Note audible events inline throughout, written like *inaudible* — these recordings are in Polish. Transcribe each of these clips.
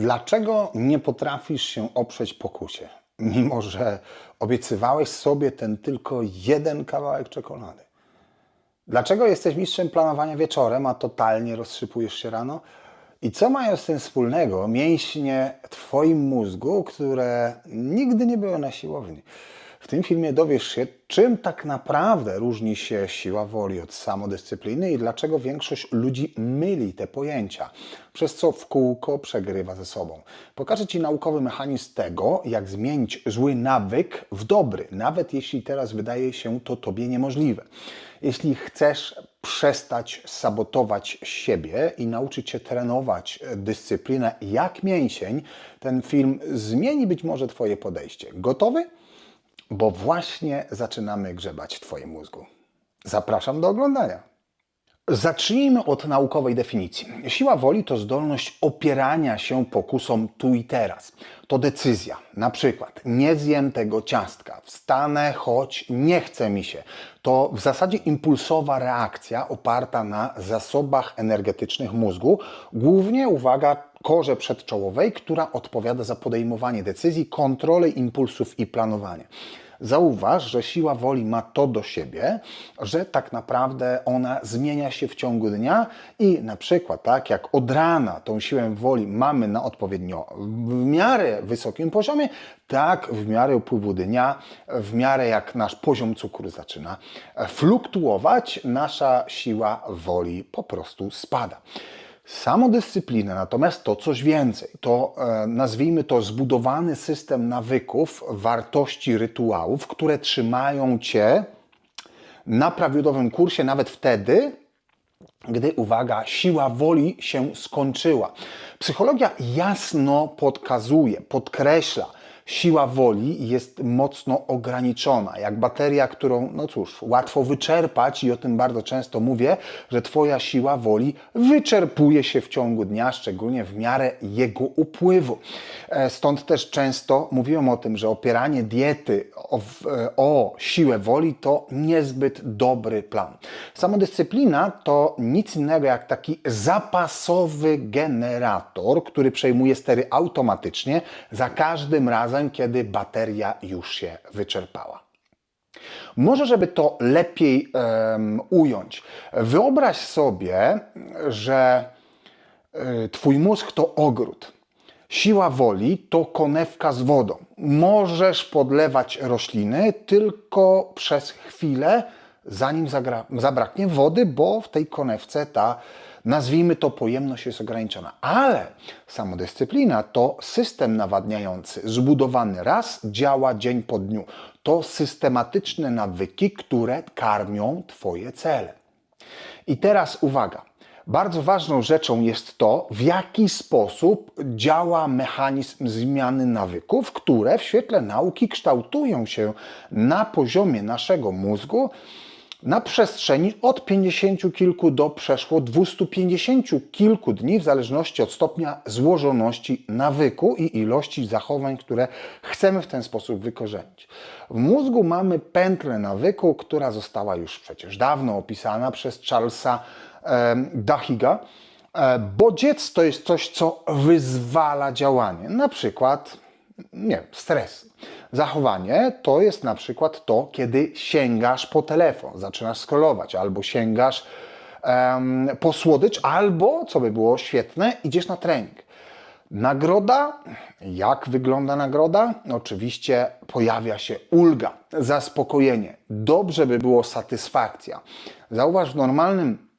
Dlaczego nie potrafisz się oprzeć pokusie, mimo że obiecywałeś sobie ten tylko jeden kawałek czekolady? Dlaczego jesteś mistrzem planowania wieczorem, a totalnie rozsypujesz się rano? I co mają z tym wspólnego mięśnie w Twoim mózgu, które nigdy nie były na siłowni? W tym filmie dowiesz się, czym tak naprawdę różni się siła woli od samodyscypliny i dlaczego większość ludzi myli te pojęcia, przez co w kółko przegrywa ze sobą. Pokażę Ci naukowy mechanizm tego, jak zmienić zły nawyk w dobry, nawet jeśli teraz wydaje się to Tobie niemożliwe. Jeśli chcesz przestać sabotować siebie i nauczyć się trenować dyscyplinę jak mięsień, ten film zmieni być może Twoje podejście. Gotowy? Bo właśnie zaczynamy grzebać w Twoim mózgu. Zapraszam do oglądania. Zacznijmy od naukowej definicji. Siła woli to zdolność opierania się pokusom tu i teraz. To decyzja. Na przykład, nie zjem tego ciastka, wstanę, choć nie chce mi się. To w zasadzie impulsowa reakcja oparta na zasobach energetycznych mózgu, głównie, uwaga, korze przedczołowej, która odpowiada za podejmowanie decyzji, kontrolę impulsów i planowanie. Zauważ, że siła woli ma to do siebie, że tak naprawdę ona zmienia się w ciągu dnia i na przykład tak jak od rana tą siłę woli mamy na odpowiednio w miarę wysokim poziomie, tak w miarę upływu dnia, w miarę jak nasz poziom cukru zaczyna fluktuować, nasza siła woli po prostu spada. Samodyscyplina natomiast to coś więcej. To e, nazwijmy to zbudowany system nawyków, wartości, rytuałów, które trzymają cię na prawidłowym kursie nawet wtedy, gdy, uwaga, siła woli się skończyła. Psychologia jasno podkazuje, podkreśla, siła woli jest mocno ograniczona, jak bateria, którą, no cóż, łatwo wyczerpać i o tym bardzo często mówię, że Twoja siła woli wyczerpuje się w ciągu dnia, szczególnie w miarę jego upływu. E, Stąd też często mówiłem o tym, że opieranie diety o, e, o siłę woli to niezbyt dobry plan. Samodyscyplina to nic innego jak taki zapasowy generator, który przejmuje stery automatycznie za każdym razem, kiedy bateria już się wyczerpała. Może, żeby to lepiej em, ująć, wyobraź sobie, że y, Twój mózg to ogród. Siła woli to konewka z wodą. Możesz podlewać rośliny tylko przez chwilę, zanim zagra- zabraknie wody, bo w tej konewce ta, nazwijmy to, pojemność jest ograniczona. Ale samodyscyplina to system nawadniający, zbudowany raz, działa dzień po dniu. To systematyczne nawyki, które karmią Twoje cele. I teraz uwaga. Bardzo ważną rzeczą jest to, w jaki sposób działa mechanizm zmiany nawyków, które w świetle nauki kształtują się na poziomie naszego mózgu na przestrzeni od 50 kilku do przeszło 250 kilku dni, w zależności od stopnia złożoności nawyku i ilości zachowań, które chcemy w ten sposób wykorzenić. W mózgu mamy pętlę nawyku, która została już przecież dawno opisana przez Charlesa em, Dahiga. E, to jest coś, co wyzwala działanie. Na przykład nie stres. Zachowanie to jest na przykład to, kiedy sięgasz po telefon, zaczynasz scrollować, albo sięgasz em, po słodycz, albo, co by było świetne, idziesz na trening. Nagroda. Jak wygląda nagroda? Oczywiście pojawia się ulga, zaspokojenie. Dobrze by było satysfakcja. Zauważ w normalnym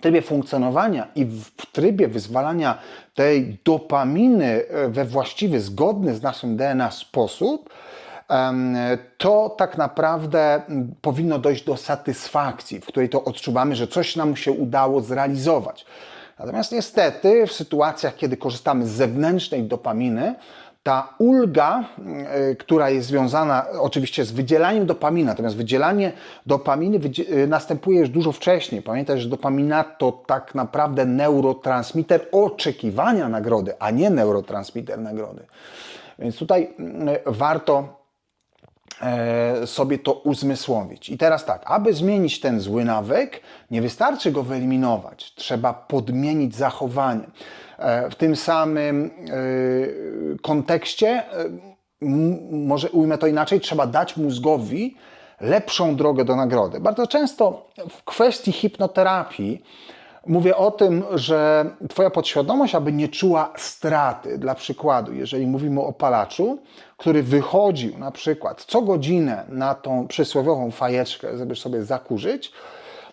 trybie funkcjonowania i w trybie wyzwalania tej dopaminy e, we właściwy, zgodny z naszym DNA sposób, to tak naprawdę powinno dojść do satysfakcji, w której to odczuwamy, że coś nam się udało zrealizować. Natomiast niestety w sytuacjach, kiedy korzystamy z zewnętrznej dopaminy, ta ulga, y, która jest związana oczywiście z wydzielaniem dopaminy, natomiast wydzielanie dopaminy y, następuje już dużo wcześniej. Pamiętaj, że dopamina to tak naprawdę neurotransmiter oczekiwania nagrody, a nie neurotransmiter nagrody. Więc tutaj y, warto sobie to uzmysłowić. I teraz tak, aby zmienić ten zły nawyk, nie wystarczy go wyeliminować, trzeba podmienić zachowanie. E, W tym samym e, kontekście, e, może ujmę to inaczej, trzeba dać mózgowi lepszą drogę do nagrody. Bardzo często w kwestii hipnoterapii mówię o tym, że Twoja podświadomość, aby nie czuła straty. Dla przykładu, jeżeli mówimy o palaczu, który wychodził na przykład co godzinę na tą przysłowiową fajeczkę, żeby sobie zakurzyć,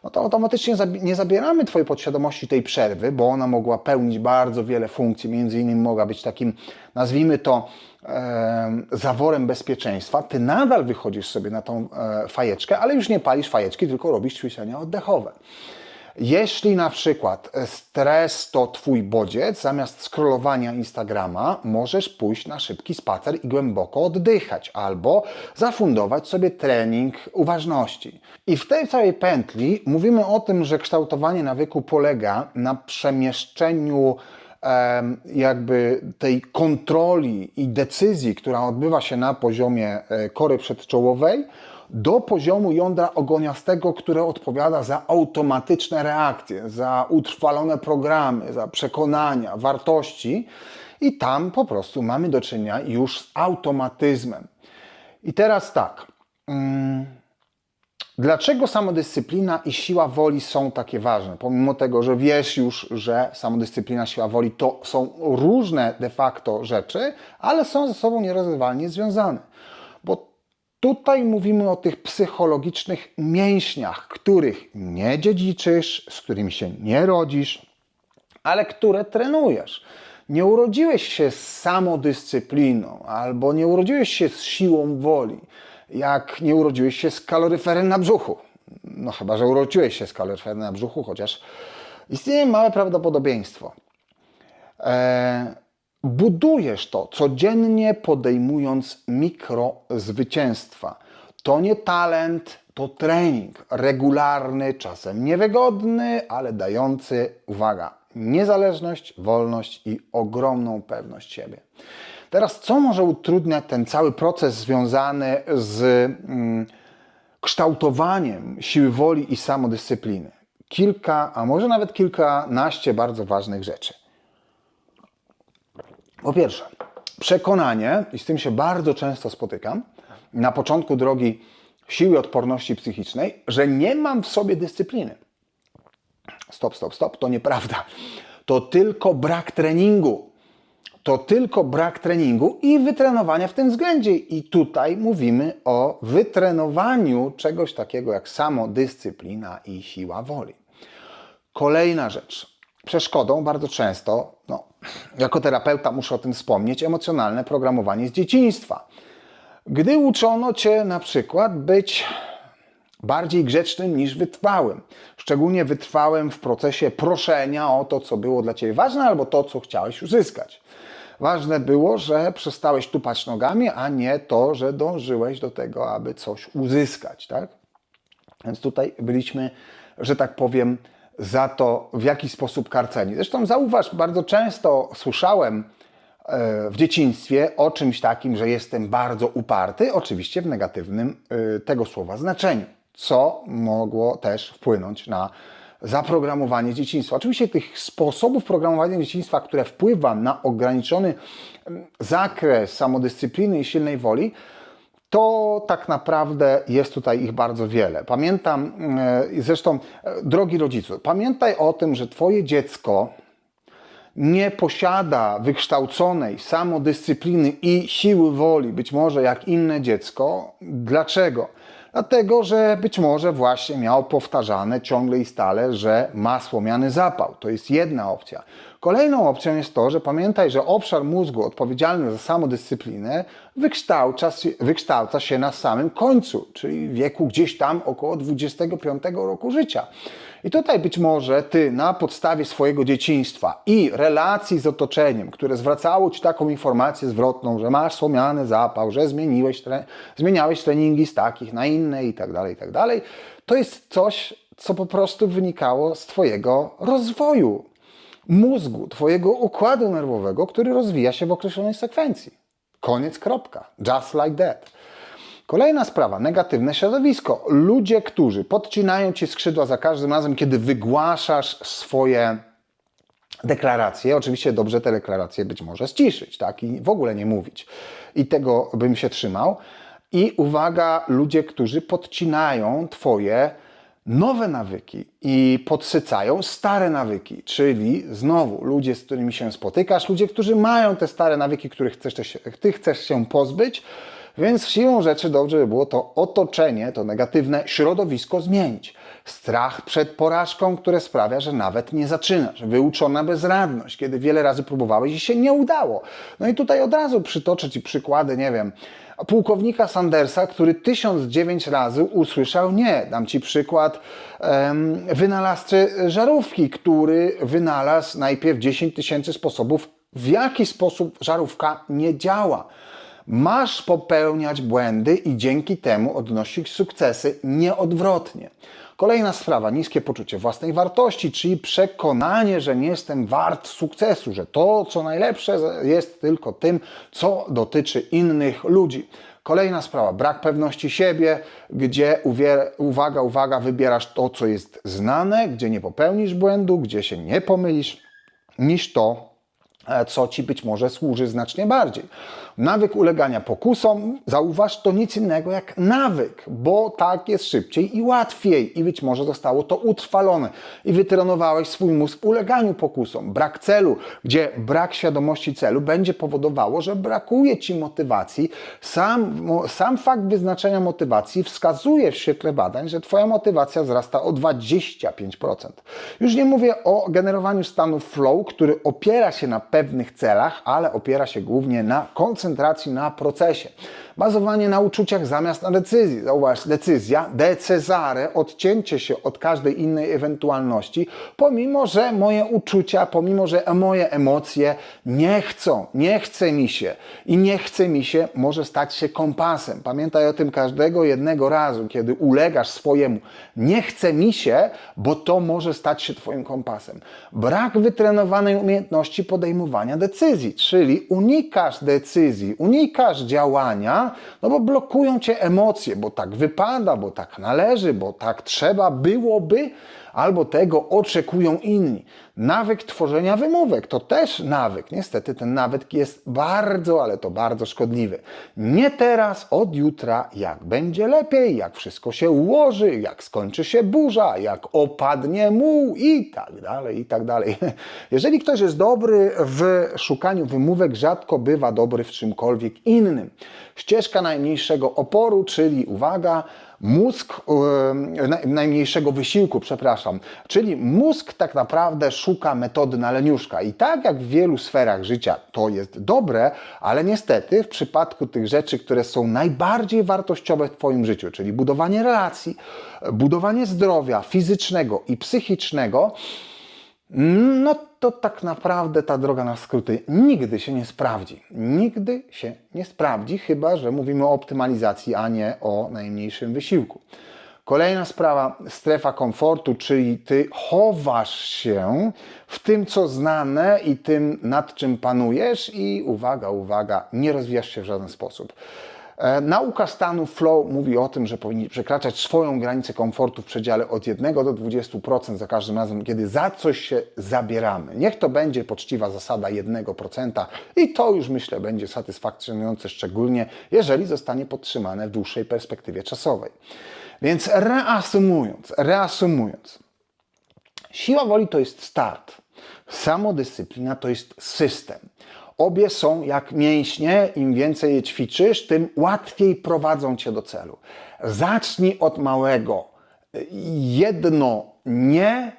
no to automatycznie nie zabieramy Twojej podświadomości tej przerwy, bo ona mogła pełnić bardzo wiele funkcji, między innymi mogła być takim, nazwijmy to, em, zaworem bezpieczeństwa. Ty nadal wychodzisz sobie na tą e, fajeczkę, ale już nie palisz fajeczki, tylko robisz ćwiczenia oddechowe. Jeśli na przykład stres to Twój bodziec, zamiast scrollowania Instagrama, możesz pójść na szybki spacer i głęboko oddychać, albo zafundować sobie trening uważności. I w tej całej pętli mówimy o tym, że kształtowanie nawyku polega na przemieszczeniu em, jakby tej kontroli i decyzji, która odbywa się na poziomie e, kory przedczołowej, do poziomu jądra ogoniastego, które odpowiada za automatyczne reakcje, za utrwalone programy, za przekonania, wartości. I tam po prostu mamy do czynienia już z automatyzmem. I teraz tak. mm, Dlaczego samodyscyplina i siła woli są takie ważne? Pomimo tego, że wiesz już, że samodyscyplina, siła woli to są różne de facto rzeczy, ale są ze sobą nierozerwalnie związane. Tutaj mówimy o tych psychologicznych mięśniach, których nie dziedziczysz, z którymi się nie rodzisz, ale które trenujesz. Nie urodziłeś się z samodyscypliną, albo nie urodziłeś się z siłą woli, jak nie urodziłeś się z kaloryferem na brzuchu. No chyba, że urodziłeś się z kaloryferem na brzuchu, chociaż istnieje małe prawdopodobieństwo. E, budujesz to codziennie podejmując mikrozwycięstwa. To nie talent, to trening regularny, czasem niewygodny, ale dający, uwaga, niezależność, wolność i ogromną pewność siebie. Teraz, co może utrudniać ten cały proces związany z mm, kształtowaniem siły woli i samodyscypliny? Kilka, a może nawet kilkanaście bardzo ważnych rzeczy. Po pierwsze, przekonanie, i z tym się bardzo często spotykam, na początku drogi siły odporności psychicznej, że nie mam w sobie dyscypliny. Stop, stop, stop, to nieprawda. To tylko brak treningu. To tylko brak treningu i wytrenowania w tym względzie. I tutaj mówimy o wytrenowaniu czegoś takiego jak samodyscyplina i siła woli. Kolejna rzecz. Przeszkodą bardzo często, no, jako terapeuta muszę o tym wspomnieć, emocjonalne programowanie z dzieciństwa. Gdy uczono cię na przykład być bardziej grzecznym niż wytrwałym, szczególnie wytrwałym w procesie proszenia o to, co było dla ciebie ważne, albo to, co chciałeś uzyskać. Ważne było, że przestałeś tupać nogami, a nie to, że dążyłeś do tego, aby coś uzyskać, tak? Więc tutaj byliśmy, że tak powiem, za to w jakiś sposób karceni. Zresztą zauważ, bardzo często słyszałem e, w dzieciństwie o czymś takim, że jestem bardzo uparty, oczywiście w negatywnym e, tego słowa znaczeniu, co mogło też wpłynąć na zaprogramowanie dzieciństwa. Oczywiście tych sposobów programowania dzieciństwa, które wpływa na ograniczony mm, zakres samodyscypliny i silnej woli, to tak naprawdę jest tutaj ich bardzo wiele. Pamiętam, e, zresztą, e, drogi rodzicu, pamiętaj o tym, że Twoje dziecko nie posiada wykształconej samodyscypliny i siły woli, być może jak inne dziecko. Dlaczego? Dlatego, że być może właśnie miał powtarzane ciągle i stale, że ma słomiany zapał. To jest jedna opcja. Kolejną opcją jest to, że pamiętaj, że obszar mózgu odpowiedzialny za samodyscyplinę wykształca, wykształca się na samym końcu, czyli wieku gdzieś tam około 25 roku życia. I tutaj być może ty na podstawie swojego dzieciństwa i relacji z otoczeniem, które zwracało ci taką informację zwrotną, że masz słomiany zapał, że zmieniłeś tre- zmieniałeś treningi z takich na inne i tak dalej, i tak to jest coś, co po prostu wynikało z twojego rozwoju mózgu, twojego układu nerwowego, który rozwija się w określonej sekwencji. Koniec, kropka. Just like that. Kolejna sprawa, negatywne środowisko. Ludzie, którzy podcinają ci skrzydła za każdym razem, kiedy wygłaszasz swoje deklaracje. Oczywiście dobrze te deklaracje być może ściszyć, tak? I w ogóle nie mówić. I tego bym się trzymał. I uwaga, ludzie, którzy podcinają Twoje nowe nawyki i podsycają stare nawyki, czyli znowu ludzie, z którymi się spotykasz, ludzie, którzy mają te stare nawyki, których chcesz ty chcesz się pozbyć, więc siłą rzeczy dobrze by było to otoczenie, to negatywne środowisko zmienić. Strach przed porażką, które sprawia, że nawet nie zaczynasz. Wyuczona bezradność, kiedy wiele razy próbowałeś i się nie udało. No i tutaj od razu przytoczę Ci przykłady, nie wiem, pułkownika Sandersa, który 1009 razy usłyszał nie. Dam Ci przykład wynalazcy żarówki, który wynalazł najpierw 10 tysięcy sposobów, w jaki sposób żarówka nie działa. Masz popełniać błędy i dzięki temu odnosić sukcesy nieodwrotnie. Kolejna sprawa, niskie poczucie własnej wartości, czyli przekonanie, że nie jestem wart sukcesu, że to, co najlepsze, jest tylko tym, co dotyczy innych ludzi. Kolejna sprawa, brak pewności siebie, gdzie uwaga, uwaga, wybierasz to, co jest znane, gdzie nie popełnisz błędu, gdzie się nie pomylisz, niż to, E, co ci być może służy znacznie bardziej. Nawyk ulegania pokusom, zauważ, to nic innego jak nawyk, bo tak jest szybciej i łatwiej i być może zostało to utrwalone i wytrenowałeś swój mózg uleganiu pokusom. Brak celu, gdzie brak świadomości celu będzie powodowało, że brakuje ci motywacji. Sam, sam fakt wyznaczenia motywacji wskazuje w świetle badań, że twoja motywacja wzrasta o 25%. Już nie mówię o generowaniu stanu flow, który opiera się na pewnych celach, ale opiera się głównie na koncentracji na procesie. Bazowanie na uczuciach zamiast na decyzji. Zauważ, decyzja, de Cezare, odcięcie się od każdej innej ewentualności, pomimo, że moje uczucia, pomimo, że moje emocje nie chcą, nie chce mi się i nie chce mi się, może stać się kompasem. Pamiętaj o tym każdego jednego razu, kiedy ulegasz swojemu nie chce mi się, bo to może stać się Twoim kompasem. Brak wytrenowanej umiejętności podejmowania decyzji, czyli unikasz decyzji, unikasz działania, no bo blokują cię emocje, bo tak wypada, bo tak należy, bo tak trzeba byłoby, albo tego oczekują inni. Nawyk tworzenia wymówek to też nawyk. Niestety ten nawyk jest bardzo, ale to bardzo szkodliwy. Nie teraz, od jutra, jak będzie lepiej, jak wszystko się ułoży, jak skończy się burza, jak opadnie muł i tak dalej, i tak dalej. *laughs* Jeżeli ktoś jest dobry w szukaniu wymówek, rzadko bywa dobry w czymkolwiek innym. Ścieżka najmniejszego oporu, czyli uwaga, mózg yy, najmniejszego wysiłku, przepraszam. Czyli mózg tak naprawdę szuka metody na leniuszka. I tak jak w wielu sferach życia to jest dobre, ale niestety w przypadku tych rzeczy, które są najbardziej wartościowe w Twoim życiu, czyli budowanie relacji, budowanie zdrowia fizycznego i psychicznego, no to tak naprawdę ta droga na skróty nigdy się nie sprawdzi. Nigdy się nie sprawdzi, chyba że mówimy o optymalizacji, a nie o najmniejszym wysiłku. Kolejna sprawa, strefa komfortu, czyli ty chowasz się w tym, co znane i tym, nad czym panujesz, i uwaga, uwaga, nie rozwijasz się w żaden sposób. E, nauka stanu flow mówi o tym, że powinni przekraczać swoją granicę komfortu w przedziale od 1 do 20% za każdym razem, kiedy za coś się zabieramy. Niech to będzie poczciwa zasada 1% i to już myślę będzie satysfakcjonujące, szczególnie jeżeli zostanie podtrzymane w dłuższej perspektywie czasowej. Więc reasumując, reasumując, siła woli to jest start, samodyscyplina to jest system. Obie są jak mięśnie, im więcej je ćwiczysz, tym łatwiej prowadzą cię do celu. Zacznij od małego. Jedno nie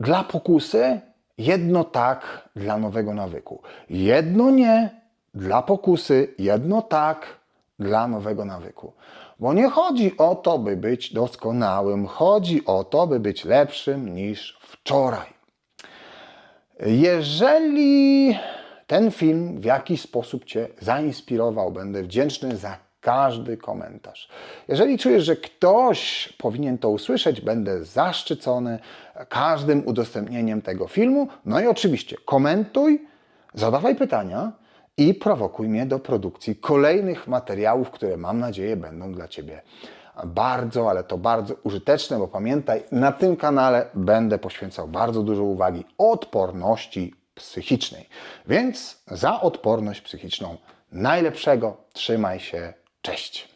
dla pokusy, jedno tak dla nowego nawyku. Jedno nie dla pokusy, jedno tak dla nowego nawyku. Bo nie chodzi o to, by być doskonałym, chodzi o to, by być lepszym niż wczoraj. Jeżeli ten film w jakiś sposób Cię zainspirował. Będę wdzięczny za każdy komentarz. Jeżeli czujesz, że ktoś powinien to usłyszeć, będę zaszczycony każdym udostępnieniem tego filmu. No i oczywiście komentuj, zadawaj pytania i prowokuj mnie do produkcji kolejnych materiałów, które mam nadzieję będą dla Ciebie bardzo, ale to bardzo użyteczne, bo pamiętaj, na tym kanale będę poświęcał bardzo dużo uwagi odporności psychicznej. Więc za odporność psychiczną najlepszego trzymaj się. Cześć.